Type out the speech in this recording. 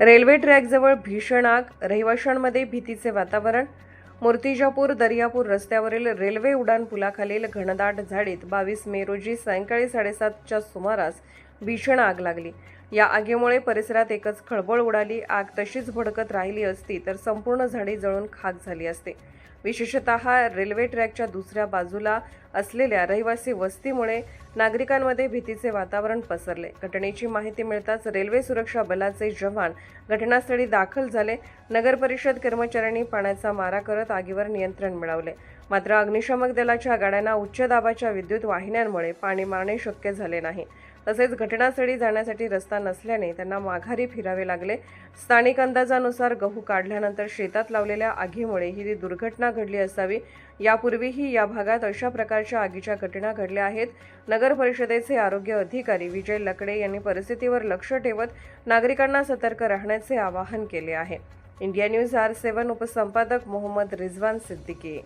Railway ट्रॅकजवळ भीषण आग रहिवाशांमध्ये भीतीचे वातावरण. मूर्तिजापूर दर्यापूर रस्त्यावरील रेल्वे उड्डाण पुलाखालील घनदाट झाडीत बावीस मे रोजी सायंकाळी साडेसातच्या सुमारास भीषण आग लागली. या आगीमुळे परिसरात एकच खळबळ उडाली. आग तशीच भडकत राहिली असती तर संपूर्ण झाडी जळून खाक झाली असते. विशेषत रेल्वे ट्रॅकच्या दुसऱ्या बाजूला असलेल्या रहिवासी वस्तीमुळे नागरिकांमध्ये भीतीचे वातावरण पसरले. घटनेची माहिती मिळताच रेल्वे सुरक्षा बलाचे जवान घटनास्थळी दाखल झाले. नगर परिषद कर्मचाऱ्यांनी पाण्याचा मारा करत आगीवर नियंत्रण मिळवले. मात्र अग्निशमक दलाच्या गाड्यांना उच्च दाबाच्या विद्युत वाहिन्यांमुळे पाणी मारणे शक्य झाले नाही. तसेच घटनास्थळी जाण्यासाठी रस्ता नसल्याने त्यांना माघारी फिरावे लागले. स्थानिक अंदाजानुसार गहू काढल्यानंतर शेतात लावलेल्या आगीमुळे ही दुर्घटना घडली असावी. यापूर्वीही या भागात अशा प्रकारची प्रकारच्या आगीच्या घटना घडल्या आहेत. नगर परिषदेचे आरोग्य अधिकारी विजय लकडे यांनी परिस्थितीवर लक्ष ठेवत नागरिकांना सतर्क राहण्याचे आवाहन केले आहे. इंडिया न्यूज आर सेवन उपसंपादक मोहम्मद रिझवान सिद्दीकी.